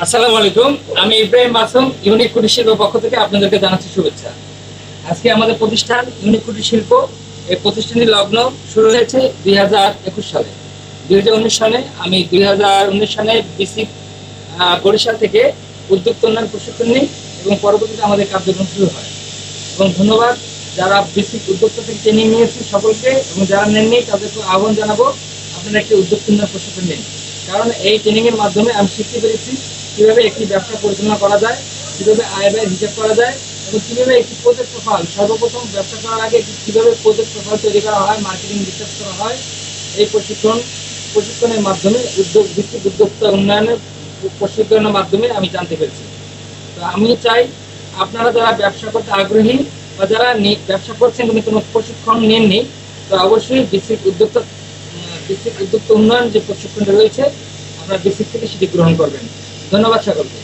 আসসালামু আলাইকুম। আমি ইব্রাহিম মাসুম, ইউনিক কুটির শিল্প পক্ষ থেকে আপনাদেরকে জানাচ্ছি শুভেচ্ছা। আজকে আমাদের প্রতিষ্ঠান ইউনিক কুটির শিল্প, এই প্রতিষ্ঠানটির লগ্ন শুরু হয়েছে দুই হাজার একুশ সালে। দুই হাজার উনিশ সালে আমি দুই হাজার উনিশ সালে বিসি বরিশাল থেকে উদ্যোক্তা উন্নয়ন প্রশিক্ষণ নিই এবং পরবর্তীতে আমাদের কার্যক্রম শুরু হয়। এবং ধন্যবাদ, যারা বেসিক উদ্যোক্তা থেকে ট্রেনিং নিয়েছি সকলকে এবং যারা নেননি তাদেরকে আহ্বান জানাব, আপনারা একটি উদ্যোক্তা উন্নয়ন প্রশিক্ষণ নিন। কারণ এই ট্রেনিং এর মাধ্যমে আমি শিখতে পেরেছি কীভাবে একটি ব্যবসা পরিচালনা করা যায়, কীভাবে আয় ব্যয় হিসাব করা যায় এবং কীভাবে একটি প্রজেক্ট প্রোফাইল সর্বপ্রথম ব্যবসা করার আগে কীভাবে প্রজেক্ট প্রোফাইল তৈরি করা হয় মার্কেটিং রিসার্চ করা হয়, এই প্রশিক্ষণ প্রশিক্ষণের মাধ্যমে উদ্যোগ ভিত্তিক উদ্যোক্তা উন্নয়নের প্রশিক্ষণের মাধ্যমে আমি জানতে পেরেছি। তো আমি চাই আপনারা যারা ব্যবসা করতে আগ্রহী বা যারা ব্যবসা করছেন কিন্তু কোনো প্রশিক্ষণ নেননি, তো অবশ্যই বেসিক উদ্যোক্তা বেসিক উদ্যোক্তা উন্নয়ন যে প্রশিক্ষণটা রয়েছে, আপনারা বেসিক থেকে সেটি গ্রহণ করবেন। ধন্যবাদ সকলকে।